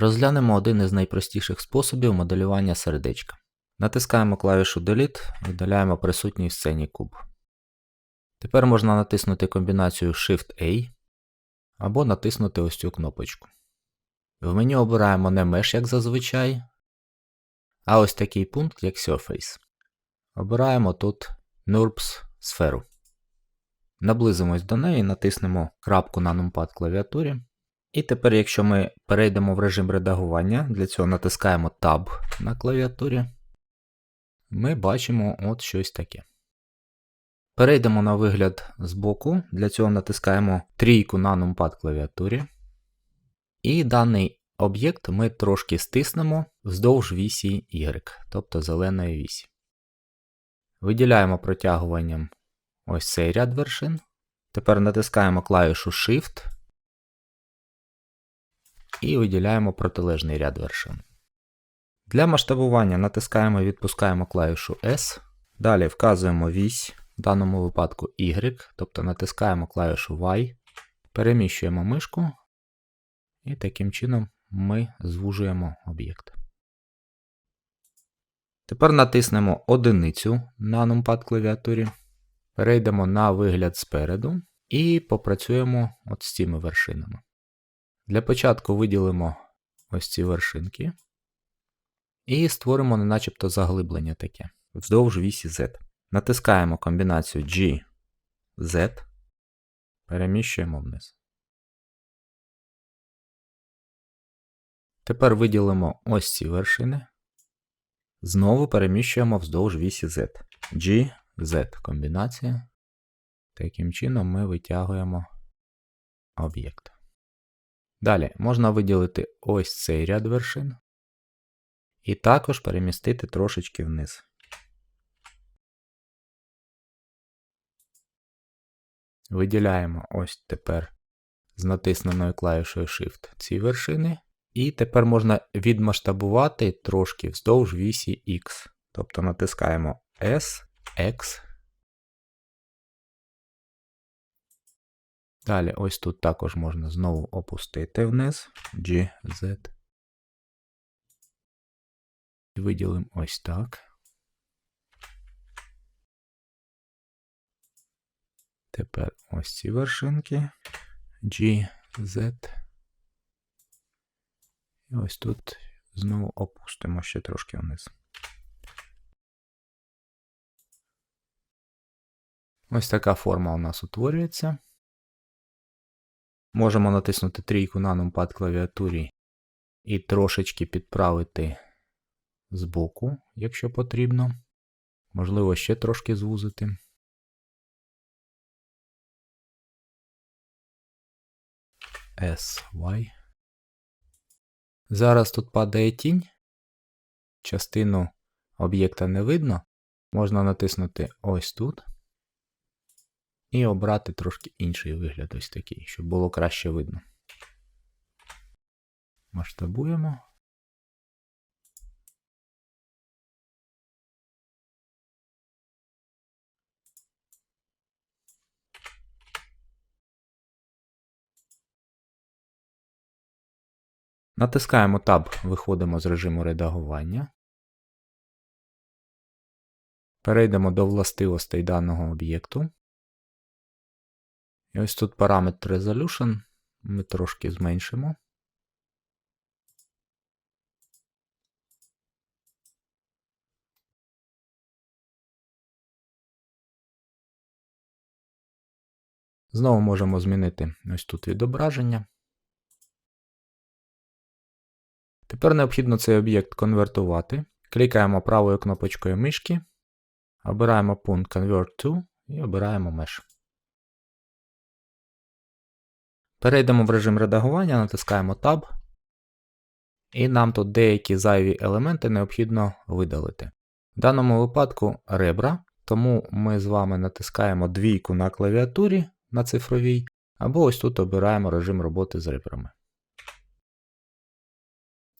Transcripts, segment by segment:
Розглянемо один із найпростіших способів моделювання сердечка. Натискаємо клавішу Delete, видаляємо присутній в сцені куб. Тепер можна натиснути комбінацію Shift-A або натиснути ось цю кнопочку. В меню обираємо не Mesh, як зазвичай, а ось такий пункт, як Surface. Обираємо тут NURBS сферу. Наблизимось до неї, натиснемо крапку на numpad клавіатурі. І тепер, якщо ми перейдемо в режим редагування, для цього натискаємо Tab на клавіатурі, ми бачимо от щось таке. Перейдемо на вигляд збоку, для цього натискаємо трійку на numpad клавіатурі. І даний об'єкт ми трошки стиснемо вздовж вісі Y, тобто зеленої вісі. Виділяємо протягуванням ось цей ряд вершин. Тепер натискаємо клавішу Shift і виділяємо протилежний ряд вершин. Для масштабування натискаємо і відпускаємо клавішу S. Далі вказуємо вісь, в даному випадку Y, тобто натискаємо клавішу Y, переміщуємо мишку, і таким чином ми звужуємо об'єкт. Тепер натиснемо одиницю на numpad клавіатурі, перейдемо на вигляд спереду і попрацюємо от з цими вершинами. Для початку виділимо ось ці вершинки і створимо не начебто заглиблення таке вздовж вісі Z. Натискаємо комбінацію G, Z, переміщуємо вниз. Тепер виділимо ось ці вершини. Знову переміщуємо вздовж вісі Z. G, Z комбінація. Таким чином ми витягуємо об'єкт. Далі можна виділити ось цей ряд вершин і також перемістити трошечки вниз. Виділяємо ось тепер з натисненою клавішою Shift ці вершини. І тепер можна відмасштабувати трошки вздовж вісі X. Тобто натискаємо S, X. Далі ось тут також можна знову опустити вниз G, Z. Виділимо ось так. Тепер ось ці вершинки G, Z. І ось тут знову опустимо ще трошки вниз. Ось така форма у нас утворюється. Можемо натиснути трійку на numpad клавіатурі і трошечки підправити збоку, якщо потрібно. Можливо, ще трошки звузити. S, Y. Зараз тут падає тінь. Частину об'єкта не видно. Можна натиснути ось тут. І обрати трошки інший вигляд, ось такий, щоб було краще видно. Масштабуємо. Натискаємо Tab, виходимо з режиму редагування. Перейдемо до властивостей даного об'єкту. І ось тут параметр Resolution ми трошки зменшимо. Знову можемо змінити ось тут відображення. Тепер необхідно цей об'єкт конвертувати. Клікаємо правою кнопочкою мишки, обираємо пункт Convert to і обираємо Mesh. Перейдемо в режим редагування, натискаємо Tab. І нам тут деякі зайві елементи необхідно видалити. В даному випадку ребра, тому ми з вами натискаємо двійку на клавіатурі на цифровій, або ось тут обираємо режим роботи з ребрами.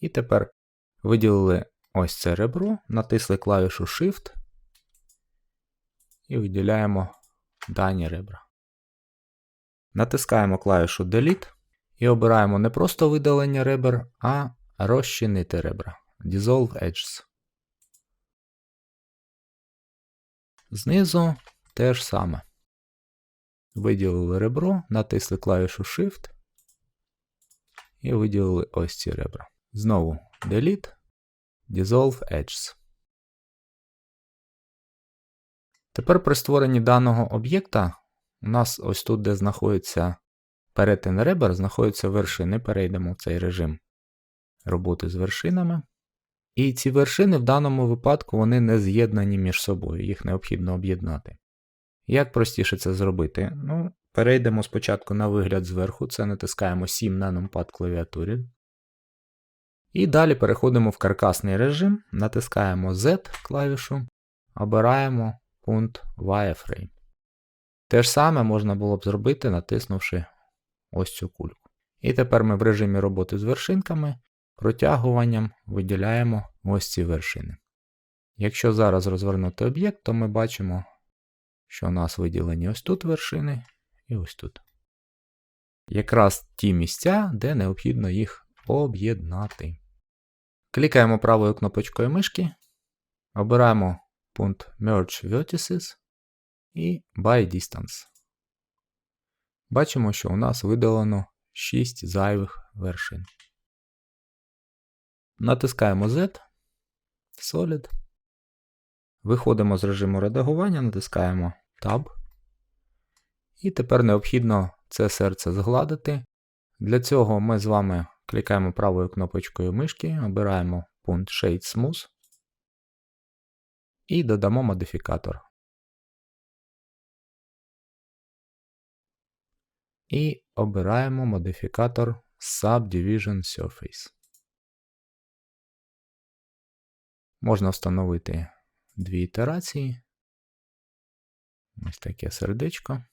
І тепер виділили ось це ребро, натисли клавішу Shift і виділяємо дані ребра. Натискаємо клавішу Delete І обираємо не просто видалення ребер, а розчинити ребра. Dissolve Edges. Знизу те ж саме. Виділили ребро, натисли клавішу Shift і виділили ось ці ребра. Знову Delete, Dissolve Edges. Тепер при створенні даного об'єкта у нас ось тут, де знаходиться перетин ребер, знаходяться вершини. Перейдемо в цей режим роботи з вершинами. І ці вершини в даному випадку вони не з'єднані між собою, їх необхідно об'єднати. Як простіше це зробити? Ну, Перейдемо спочатку на вигляд зверху, це натискаємо 7 на numpad клавіатурі. І далі переходимо в каркасний режим, натискаємо Z клавішу, обираємо пункт Wireframe. Те ж саме можна було б зробити, натиснувши ось цю кульку. І тепер ми в режимі роботи з вершинками протягуванням виділяємо ось ці вершини. Якщо зараз розвернути об'єкт, то ми бачимо, що у нас виділені ось тут вершини і ось тут. Якраз ті місця, де необхідно їх об'єднати. Клікаємо правою кнопочкою мишки, обираємо пункт Merge Vertices і By Distance. Бачимо, що у нас видалено 6 зайвих вершин. Натискаємо Z, Solid. Виходимо з режиму редагування, натискаємо Tab. І тепер необхідно це серце згладити. Для цього ми з вами клікаємо правою кнопочкою мишки, обираємо пункт Shade Smooth і додамо модифікатор. І обираємо модифікатор Subdivision Surface. Можна встановити дві ітерації. Ось таке сердечко.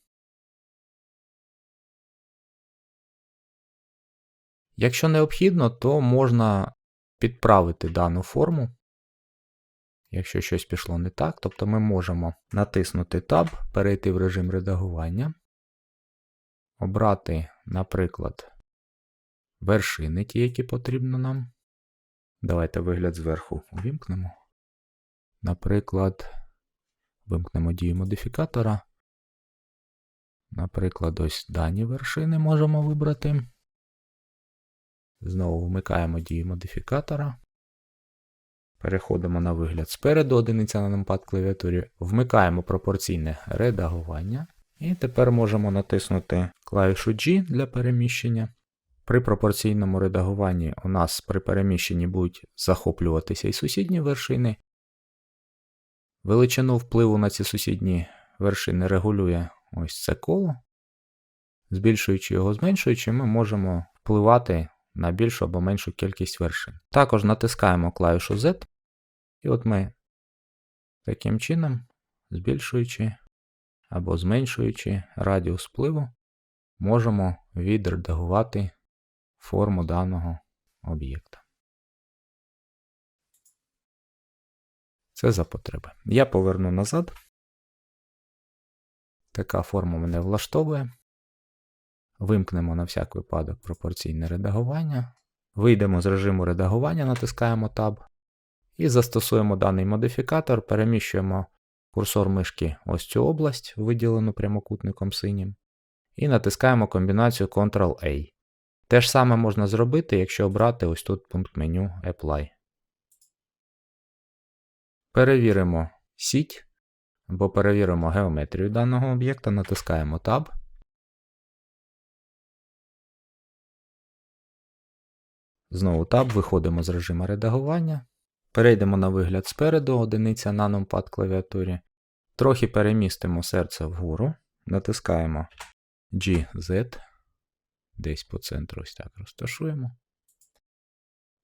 Якщо необхідно, то можна підправити дану форму. Якщо щось пішло не так, тобто ми можемо натиснути Tab, перейти в режим редагування, обрати, наприклад, вершини, ті, які потрібно нам. Давайте вигляд зверху увімкнемо. Наприклад, вимкнемо дію модифікатора. Наприклад, ось дані вершини можемо вибрати. Знову вмикаємо дію модифікатора. Переходимо на вигляд спереду, одиниця на нампад клавіатурі, вмикаємо пропорційне редагування. І тепер можемо натиснути клавішу G для переміщення. При пропорційному редагуванні у нас при переміщенні будуть захоплюватися і сусідні вершини. Величину впливу на ці сусідні вершини регулює ось це коло. Збільшуючи його, зменшуючи, ми можемо впливати на більшу або меншу кількість вершин. Також натискаємо клавішу Z, і от ми таким чином, збільшуючи або зменшуючи радіус впливу, можемо відредагувати форму даного об'єкта. Це за потреби. Я поверну назад. Така форма мене влаштовує. Вимкнемо на всяк випадок пропорційне редагування. Вийдемо з режиму редагування, натискаємо Tab. І застосуємо даний модифікатор, переміщуємо курсор мишки ось цю область, виділену прямокутником синім. І натискаємо комбінацію Ctrl-A. Те ж саме можна зробити, якщо обрати ось тут пункт меню Apply. Перевіримо сіть або перевіримо геометрію даного об'єкта, натискаємо Tab. Знову Tab, виходимо з режиму редагування. Перейдемо на вигляд спереду, одиниця на numpad клавіатурі. Трохи перемістимо серце вгору, натискаємо GZ. Десь по центру ось так розташуємо.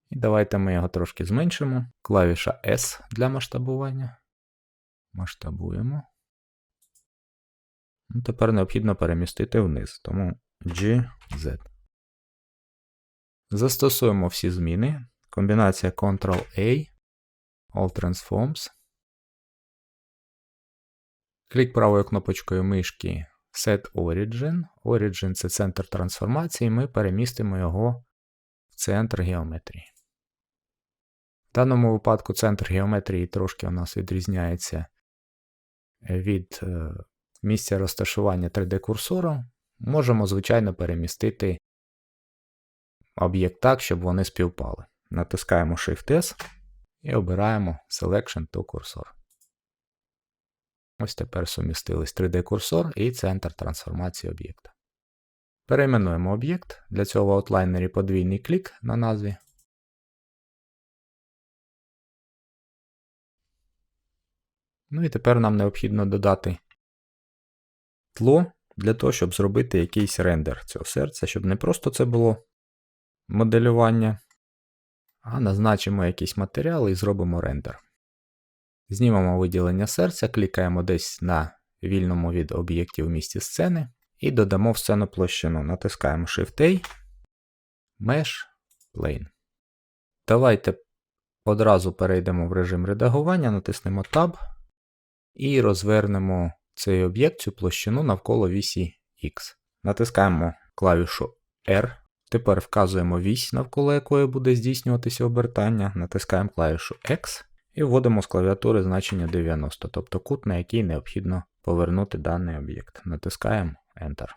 І давайте ми його трошки зменшимо. Клавіша S для масштабування. Масштабуємо. Ну, Тепер необхідно перемістити вниз, тому GZ. Застосуємо всі зміни. Комбінація Ctrl-A, All Transforms. Клік правою кнопочкою мишки Set Origin. Origin це центр трансформації, ми перемістимо його в центр геометрії. В даному випадку центр геометрії трошки у нас відрізняється від е, місця розташування 3D-курсору. Можемо, звичайно, перемістити об'єкт так, щоб вони співпали. Натискаємо Shift-S і обираємо Selection to Cursor. Ось тепер сумістились 3D-курсор і центр трансформації об'єкта. Перейменуємо об'єкт. Для цього в аутлайнері подвійний клік на назві. Ну і тепер нам необхідно додати тло для того, щоб зробити якийсь рендер цього серця, щоб не просто це було моделювання, а назначимо якийсь матеріал і зробимо рендер. Знімемо виділення серця, клікаємо десь на вільному від об'єктів місці сцени і додамо в сцену площину. Натискаємо Shift-A, Mesh, Plane. Давайте одразу перейдемо в режим редагування, натиснемо Tab і розвернемо цей об'єкт, цю площину навколо вісі X. Натискаємо клавішу R. Тепер вказуємо вісь, навколо якої буде здійснюватися обертання. Натискаємо клавішу X і вводимо з клавіатури значення 90, тобто кут, на який необхідно повернути даний об'єкт. Натискаємо Enter.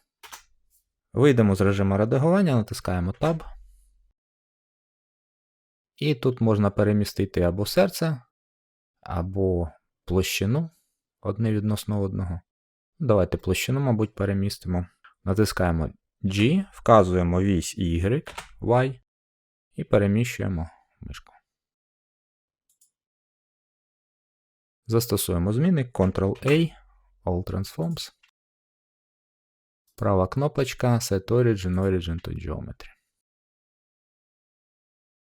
Вийдемо з режиму редагування, натискаємо Tab. І тут можна перемістити або серце, або площину одне відносно одного. Давайте площину, мабуть, перемістимо. Натискаємо G, вказуємо вісь Y, Y і переміщуємо мишку. Застосуємо зміни Ctrl-A, All Transforms. Права кнопочка Set Origin Origin to Geometry.